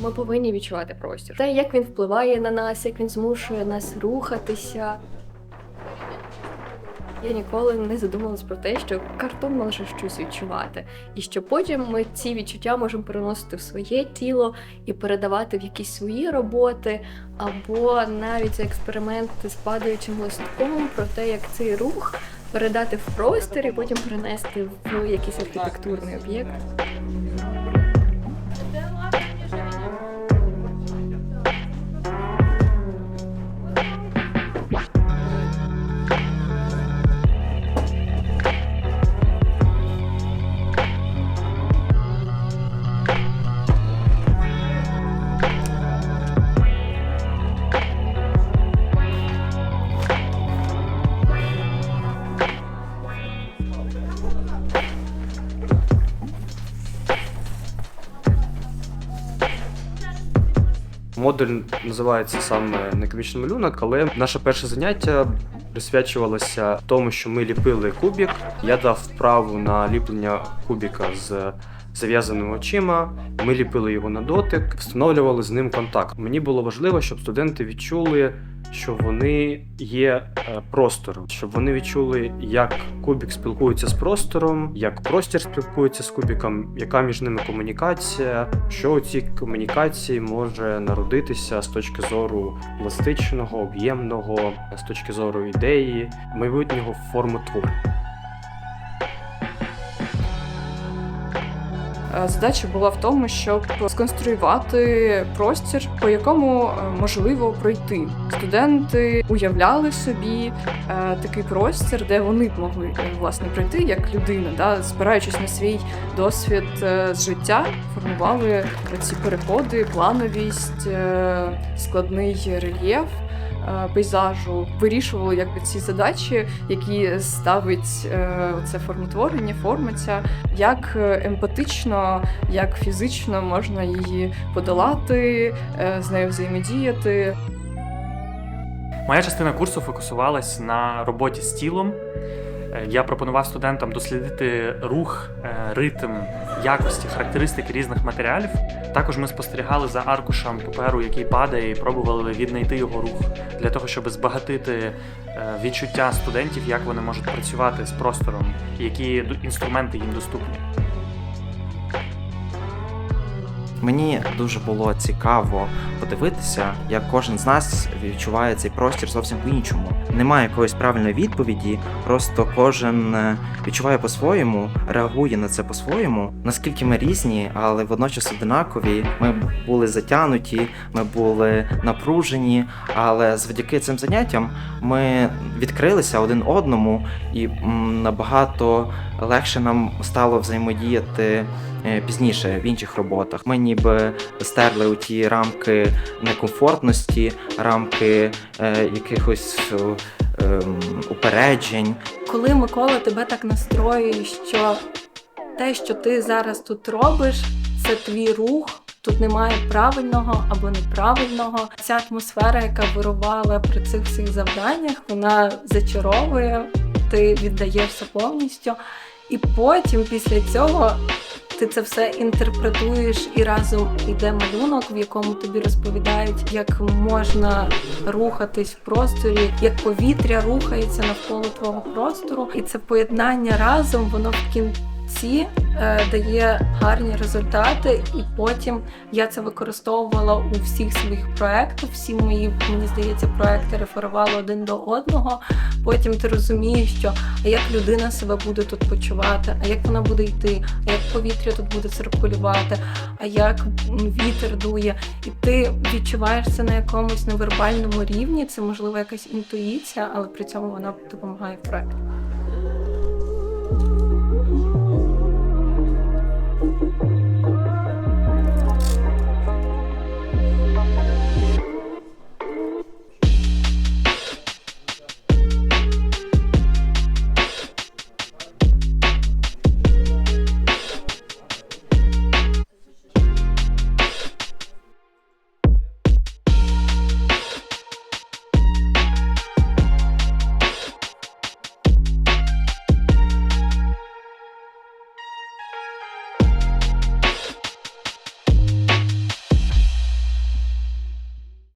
Ми повинні відчувати простір. Те, як він впливає на нас, як він змушує нас рухатися. Я ніколи не задумалась про те, що картон може щось відчувати, і що потім ми ці відчуття можемо переносити в своє тіло і передавати в якісь свої роботи, або навіть експерименти з падаючим листком про те, як цей рух передати в простір і потім перенести в якийсь архітектурний об'єкт. Модуль називається саме некомічний малюнок, але наше перше заняття присвячувалося тому, що ми ліпили кубік. Я дав вправу на ліплення кубіка з зав'язаними очима. Ми ліпили його на дотик, встановлювали з ним контакт. Мені було важливо, щоб студенти відчули, що вони є е, простором, щоб вони відчули, як кубік спілкується з простором, як простір спілкується з кубіком, яка між ними комунікація, що у цій комунікації може народитися з точки зору пластичного, об'ємного, з точки зору ідеї, майбутнього формотвору. Е, Задача була в тому, щоб сконструювати простір, по якому е, можливо пройти. Студенти уявляли собі е, такий простір, де вони б могли е, власне пройти як людина, да, спираючись на свій досвід е, з життя, формували ці переходи, плановість, е, складний рельєф. Е, Пейзажу вирішували якби ці задачі, які ставить е, це формотворення, форма як е, емпатично, як фізично можна її подолати, з нею взаємодіяти. Моя частина курсу фокусувалась на роботі з тілом. Я пропонував студентам дослідити рух, ритм, якості, характеристики різних матеріалів. Також ми спостерігали за аркушем паперу, який падає, і пробували віднайти його рух для того, щоб збагатити е, відчуття студентів, як вони можуть працювати з простором, які інструменти їм доступні. Мені дуже було цікаво подивитися, як кожен з нас відчуває цей простір зовсім по-іншому. Немає якоїсь правильної відповіді, просто кожен е, відчуває по-своєму, реагує на це по-своєму. Наскільки ми різні, але водночас одинакові. Ми були затянуті, ми були напружені, але завдяки цим заняттям ми відкрилися один одному, і набагато легше нам стало взаємодіяти е, пізніше в інших роботах. Ми ніби стерли у ті рамки некомфортності, рамки е, якихось е, ем, упереджень. Коли Микола тебе так настроює, що те, що ти зараз тут робиш, це твій рух. Тут немає правильного або неправильного. Ця атмосфера, яка вирувала при цих всіх завданнях, вона зачаровує, ти віддаєшся повністю. І потім, після цього, ти це все інтерпретуєш і разом йде малюнок, в якому тобі розповідають, як можна рухатись в просторі, як повітря рухається навколо твого простору, і це поєднання разом, воно в кінці е, дає гарні результати. І потім я це використовувала у всіх своїх проектах. Всі мої, мені здається, проекти реферували один до одного. Потім ти розумієш, що а як людина себе буде тут почувати, а як вона буде йти, а як повітря тут буде циркулювати, а як вітер дує, і ти відчуваєш це на якомусь невербальному рівні. Це можливо якась інтуїція, але при цьому вона допомагає в проекті.